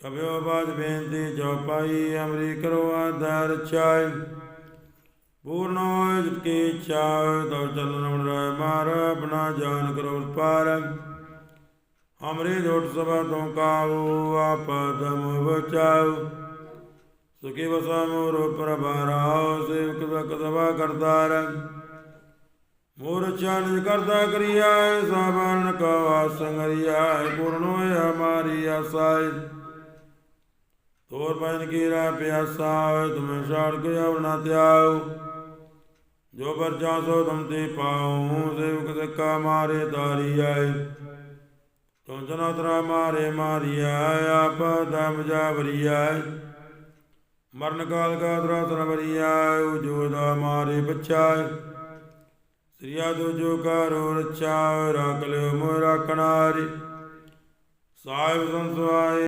ਕਬਿਓ ਬਾਦ ਬੇਨਤੀ ਚਉਪਾਈ ਅਮਰੀ ਕਰੋ ਆਧਾਰ ਚਾਇ ਪੂਰਨ ਜਿਤ ਕੀ ਇੱਛਾ ਤਉ ਚਲਨ ਮਨ ਰਹਿ ਮਾਰ, ਬਨਾ ਜਾਨ ਕਰੋ ਪਾਰ ਅਮਰੀ ਜੋਟ ਸਭਾ ਤੋਂ ਕਾਉ ਆਪ ਬਚਾਉ ਸੁਖੀ ਵਸਾ ਮੋਰ ਪ੍ਰਭਾਰਾਉ ਸੇਵਕ ਦਕ ਸਭਾ ਕਰਤਾਰ। ਮੋਰ ਚਾਨਿ ਕਰਤਾ ਕਰੀਆ ਸਾਬਨ ਕਾ ਵਾਸੰਗਰੀਆ ਪੂਰਨ ਹਮਾਰੀ ਆਸਾਇ ਤੋਰ ਪੈਨ ਕੀਰਾ ਪਿਆਸਾ ਤੁਮੇ ਛਾੜ ਆਵਣਾ ਤਿਆਉ ਜੋ ਬਰਜਾ ਸੋ ਤੁਮ ਤੇ ਪਾਉ ਸੇਵਕ ਸੱਕਾ ਮਾਰੇ ਤਾਰੀ ਆਏ। ਤੁਮ ਜਨਾ ਤਰਾ ਮਾਰੇ ਮਾਰੀਆ ਆਪ ਦਮ ਜਾ ਮਰਨ ਕਾਲ ਕਾ ਤਰਾ ਤਨ ਵਰੀਆ ਜੋ ਦਾ ਮਾਰੇ ਬੱਚਾ ਸ੍ਰੀਆ ਦੋ ਜੋ ਕਰੋ ਰਚਾ ਰੱਖ ਲਿਓ ਮੋਰਾ ਕਣਾਰੀ ਸਾਹਿਬ ਸੰਸਵਾਏ